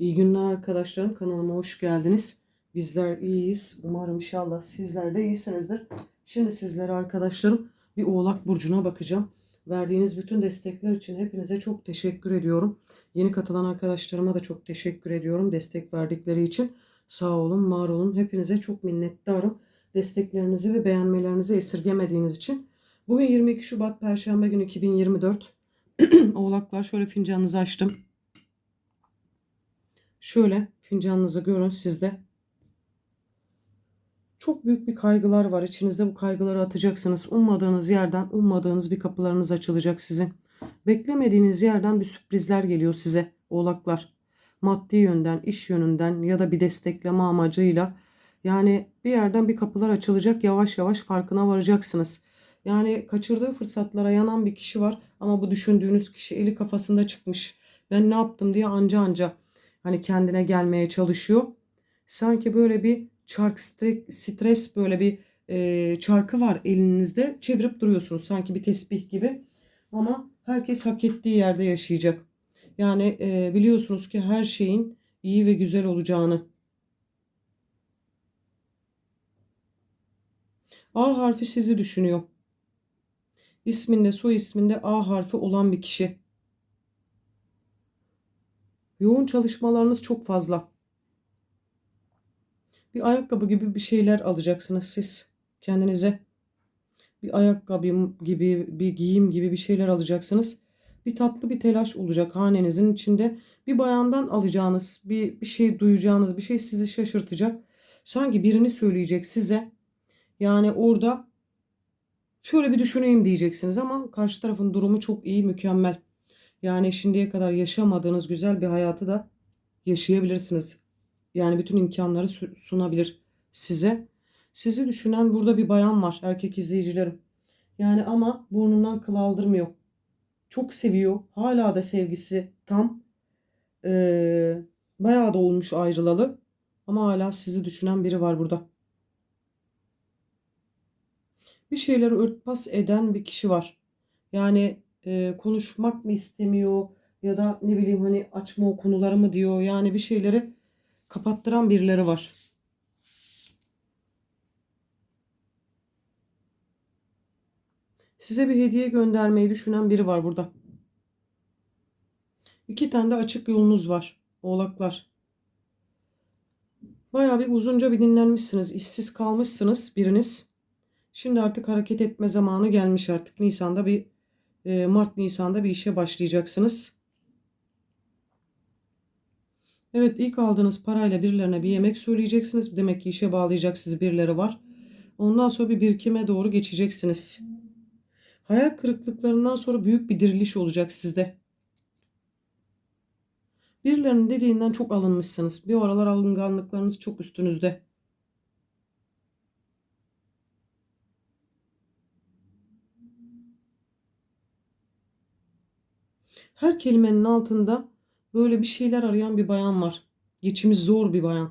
İyi günler arkadaşlarım. Kanalıma hoş geldiniz. Bizler iyiyiz. Umarım inşallah sizler de iyisinizdir. Şimdi sizlere arkadaşlarım bir Oğlak Burcu'na bakacağım. Verdiğiniz bütün destekler için hepinize çok teşekkür ediyorum. Yeni katılan arkadaşlarıma da çok teşekkür ediyorum. Destek verdikleri için. Sağ olun, var olun. Hepinize çok minnettarım. Desteklerinizi ve beğenmelerinizi esirgemediğiniz için. Bugün 22 Şubat Perşembe günü 2024. Oğlaklar şöyle fincanınızı açtım. Şöyle fincanınızı görün sizde. Çok büyük bir kaygılar var. İçinizde bu kaygıları atacaksınız. Ummadığınız yerden ummadığınız bir kapılarınız açılacak sizin. Beklemediğiniz yerden bir sürprizler geliyor size oğlaklar. Maddi yönden, iş yönünden ya da bir destekleme amacıyla yani bir yerden bir kapılar açılacak. Yavaş yavaş farkına varacaksınız. Yani kaçırdığı fırsatlara yanan bir kişi var ama bu düşündüğünüz kişi eli kafasında çıkmış. Ben ne yaptım diye anca anca hani kendine gelmeye çalışıyor. Sanki böyle bir çark stres, böyle bir e, çarkı var elinizde çevirip duruyorsunuz sanki bir tesbih gibi. Ama herkes hak ettiği yerde yaşayacak. Yani e, biliyorsunuz ki her şeyin iyi ve güzel olacağını. A harfi sizi düşünüyor. İsminde, soy isminde A harfi olan bir kişi. Yoğun çalışmalarınız çok fazla. Bir ayakkabı gibi bir şeyler alacaksınız siz kendinize. Bir ayakkabı gibi, bir giyim gibi bir şeyler alacaksınız. Bir tatlı bir telaş olacak hanenizin içinde. Bir bayandan alacağınız, bir, bir şey duyacağınız, bir şey sizi şaşırtacak. Sanki birini söyleyecek size. Yani orada şöyle bir düşüneyim diyeceksiniz ama karşı tarafın durumu çok iyi, mükemmel. Yani şimdiye kadar yaşamadığınız güzel bir hayatı da yaşayabilirsiniz. Yani bütün imkanları sunabilir size. Sizi düşünen burada bir bayan var erkek izleyicilerim. Yani ama burnundan kıl aldırmıyor. Çok seviyor. Hala da sevgisi tam. Ee, bayağı da olmuş ayrılalı. Ama hala sizi düşünen biri var burada. Bir şeyleri örtbas eden bir kişi var. Yani e, konuşmak mı istemiyor ya da ne bileyim hani açma o konuları mı diyor. Yani bir şeyleri kapattıran birileri var. Size bir hediye göndermeyi düşünen biri var burada. İki tane de açık yolunuz var. Oğlaklar. Bayağı bir uzunca bir dinlenmişsiniz. işsiz kalmışsınız biriniz. Şimdi artık hareket etme zamanı gelmiş artık. Nisan'da bir Mart Nisan'da bir işe başlayacaksınız. Evet ilk aldığınız parayla birilerine bir yemek söyleyeceksiniz. Demek ki işe bağlayacak sizi birileri var. Ondan sonra bir birikime doğru geçeceksiniz. Hayal kırıklıklarından sonra büyük bir diriliş olacak sizde. Birilerinin dediğinden çok alınmışsınız. Bir aralar alınganlıklarınız çok üstünüzde. Her kelimenin altında böyle bir şeyler arayan bir bayan var. Geçimi zor bir bayan.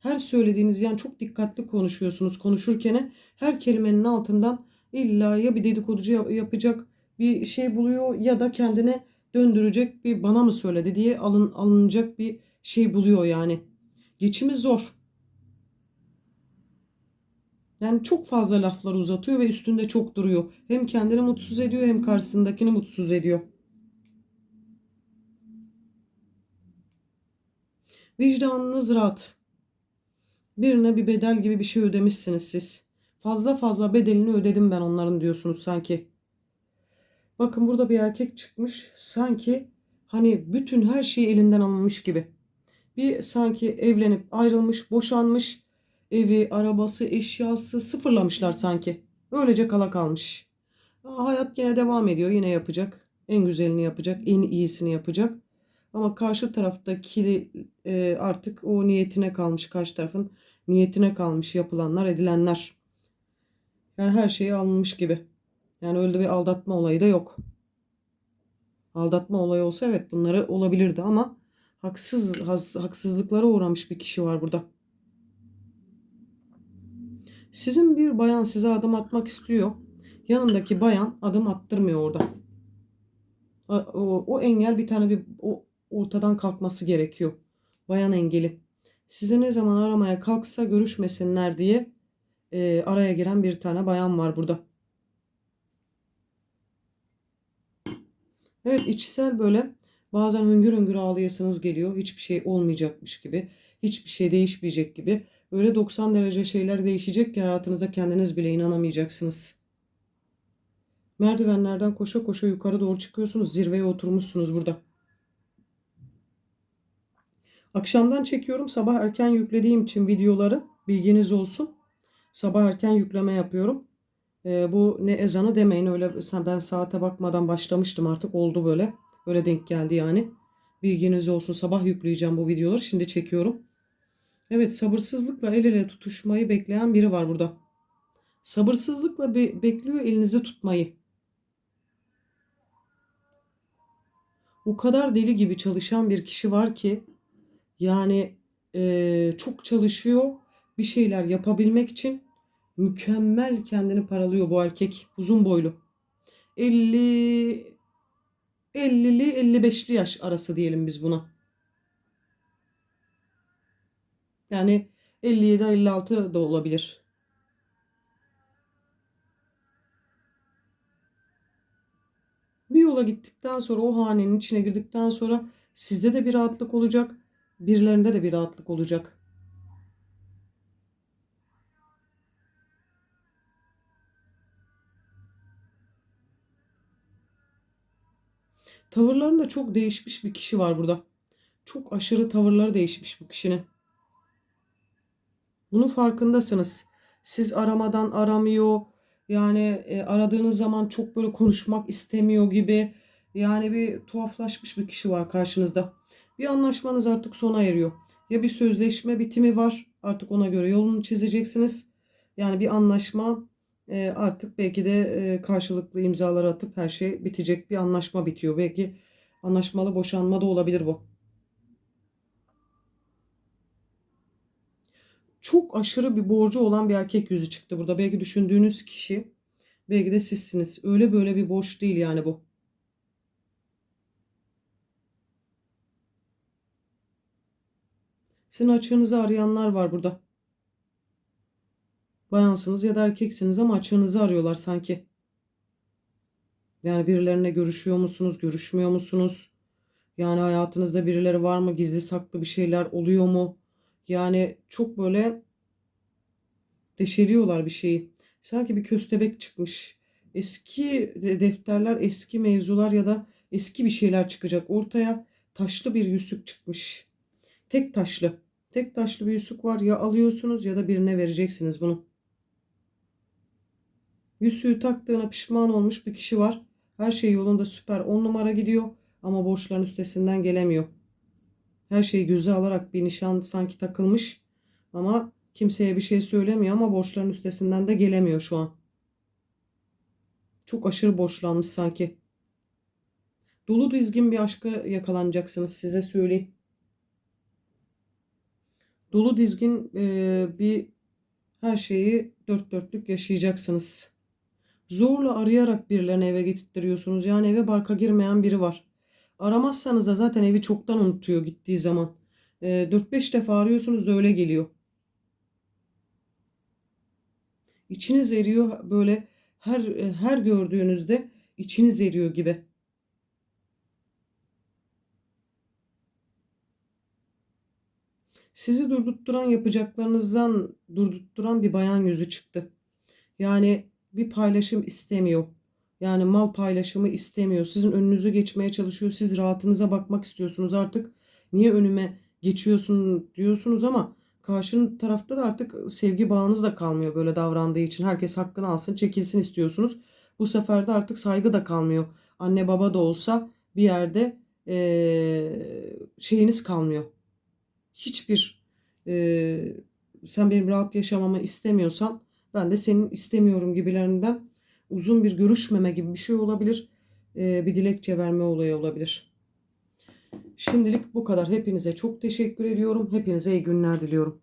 Her söylediğiniz yani çok dikkatli konuşuyorsunuz konuşurken her kelimenin altından illa ya bir dedikoducu yapacak bir şey buluyor ya da kendine döndürecek bir bana mı söyledi diye alın, alınacak bir şey buluyor yani. Geçimi zor. Yani çok fazla laflar uzatıyor ve üstünde çok duruyor. Hem kendini mutsuz ediyor hem karşısındakini mutsuz ediyor. Vicdanınız rahat. Birine bir bedel gibi bir şey ödemişsiniz siz. Fazla fazla bedelini ödedim ben onların diyorsunuz sanki. Bakın burada bir erkek çıkmış. Sanki hani bütün her şeyi elinden alınmış gibi. Bir sanki evlenip ayrılmış, boşanmış. Evi, arabası, eşyası sıfırlamışlar sanki. Öylece kala kalmış. Hayat gene devam ediyor. Yine yapacak. En güzelini yapacak. En iyisini yapacak. Ama karşı taraftaki e, artık o niyetine kalmış. Karşı tarafın niyetine kalmış yapılanlar, edilenler. Yani her şeyi alınmış gibi. Yani öyle bir aldatma olayı da yok. Aldatma olayı olsa evet bunları olabilirdi ama haksız haksızlıklara uğramış bir kişi var burada. Sizin bir bayan size adım atmak istiyor. Yanındaki bayan adım attırmıyor orada. O, o, engel bir tane bir o ortadan kalkması gerekiyor. Bayan engeli. Sizi ne zaman aramaya kalksa görüşmesinler diye e, araya giren bir tane bayan var burada. Evet içsel böyle bazen hüngür hüngür ağlayasınız geliyor. Hiçbir şey olmayacakmış gibi. Hiçbir şey değişmeyecek gibi. Öyle 90 derece şeyler değişecek ki hayatınızda kendiniz bile inanamayacaksınız. Merdivenlerden koşa koşa yukarı doğru çıkıyorsunuz. Zirveye oturmuşsunuz burada. Akşamdan çekiyorum. Sabah erken yüklediğim için videoları bilginiz olsun. Sabah erken yükleme yapıyorum. Ee, bu ne ezanı demeyin öyle sen ben saate bakmadan başlamıştım artık oldu böyle. Öyle denk geldi yani. Bilginiz olsun sabah yükleyeceğim bu videoları. Şimdi çekiyorum. Evet sabırsızlıkla el ele tutuşmayı bekleyen biri var burada. Sabırsızlıkla be- bekliyor elinizi tutmayı. O kadar deli gibi çalışan bir kişi var ki yani eee, çok çalışıyor bir şeyler yapabilmek için mükemmel kendini paralıyor bu erkek uzun boylu. 50 50'li 55'li yaş arası diyelim biz buna. Yani 57 56 da olabilir. Bir yola gittikten sonra o hanenin içine girdikten sonra sizde de bir rahatlık olacak, birilerinde de bir rahatlık olacak. Tavırlarında çok değişmiş bir kişi var burada. Çok aşırı tavırları değişmiş bu kişinin. Bunun farkındasınız. Siz aramadan aramıyor. Yani e, aradığınız zaman çok böyle konuşmak istemiyor gibi. Yani bir tuhaflaşmış bir kişi var karşınızda. Bir anlaşmanız artık sona eriyor. Ya bir sözleşme bitimi var. Artık ona göre yolunu çizeceksiniz. Yani bir anlaşma e, artık belki de e, karşılıklı imzaları atıp her şey bitecek. Bir anlaşma bitiyor. Belki anlaşmalı boşanma da olabilir bu. çok aşırı bir borcu olan bir erkek yüzü çıktı burada. Belki düşündüğünüz kişi, belki de sizsiniz. Öyle böyle bir borç değil yani bu. Sizin açığınızı arayanlar var burada. Bayansınız ya da erkeksiniz ama açığınızı arıyorlar sanki. Yani birilerine görüşüyor musunuz, görüşmüyor musunuz? Yani hayatınızda birileri var mı? Gizli saklı bir şeyler oluyor mu? Yani çok böyle deşeriyorlar bir şeyi. Sanki bir köstebek çıkmış. Eski defterler, eski mevzular ya da eski bir şeyler çıkacak. Ortaya taşlı bir yüzük çıkmış. Tek taşlı. Tek taşlı bir yüzük var. Ya alıyorsunuz ya da birine vereceksiniz bunu. Yüzüğü taktığına pişman olmuş bir kişi var. Her şey yolunda süper. 10 numara gidiyor ama borçların üstesinden gelemiyor. Her şeyi göze alarak bir nişan sanki takılmış ama kimseye bir şey söylemiyor ama borçların üstesinden de gelemiyor şu an. Çok aşırı borçlanmış sanki. Dolu dizgin bir aşka yakalanacaksınız size söyleyeyim. Dolu dizgin e, bir her şeyi dört dörtlük yaşayacaksınız. Zorla arayarak birilerini eve getirtiyorsunuz. Yani eve barka girmeyen biri var. Aramazsanız da zaten evi çoktan unutuyor gittiği zaman. E, 4-5 defa arıyorsunuz da öyle geliyor. İçiniz eriyor böyle her her gördüğünüzde içiniz eriyor gibi. Sizi durdurtturan yapacaklarınızdan durdurtturan bir bayan yüzü çıktı. Yani bir paylaşım istemiyor. Yani mal paylaşımı istemiyor. Sizin önünüzü geçmeye çalışıyor. Siz rahatınıza bakmak istiyorsunuz artık. Niye önüme geçiyorsun diyorsunuz ama karşı tarafta da artık sevgi bağınız da kalmıyor böyle davrandığı için. Herkes hakkını alsın, çekilsin istiyorsunuz. Bu sefer de artık saygı da kalmıyor. Anne baba da olsa bir yerde ee, şeyiniz kalmıyor. Hiçbir ee, sen benim rahat yaşamamı istemiyorsan ben de senin istemiyorum gibilerinden uzun bir görüşmeme gibi bir şey olabilir. Ee, bir dilekçe verme olayı olabilir. Şimdilik bu kadar. Hepinize çok teşekkür ediyorum. Hepinize iyi günler diliyorum.